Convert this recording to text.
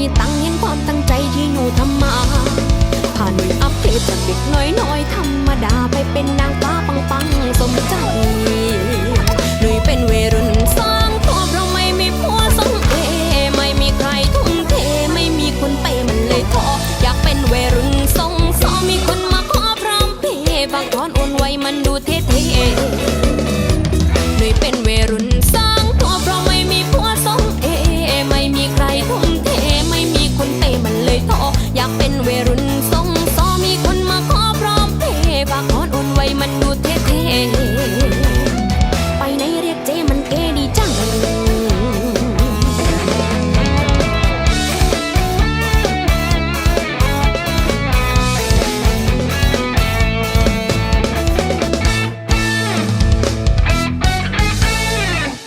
ีตังเห็นความตั้งใจที่หนูทำมา ผ่านอัพเทพจากเด็กน้อยน้อยธรรมดาไปเป็นนางฟ้าปังปังสมใจหนุยเป็นเวรุ่นสร้างครอบเราไม่มีผัวสังเอไม่มีใครทุ่มเทไม่มีคนเปมันเลยท้ออยากเป็นเวรุ่นทรงซอมีคนมาขอพร้อมเพบางทอนโอนไวมันดูเท่เท่ nothing we're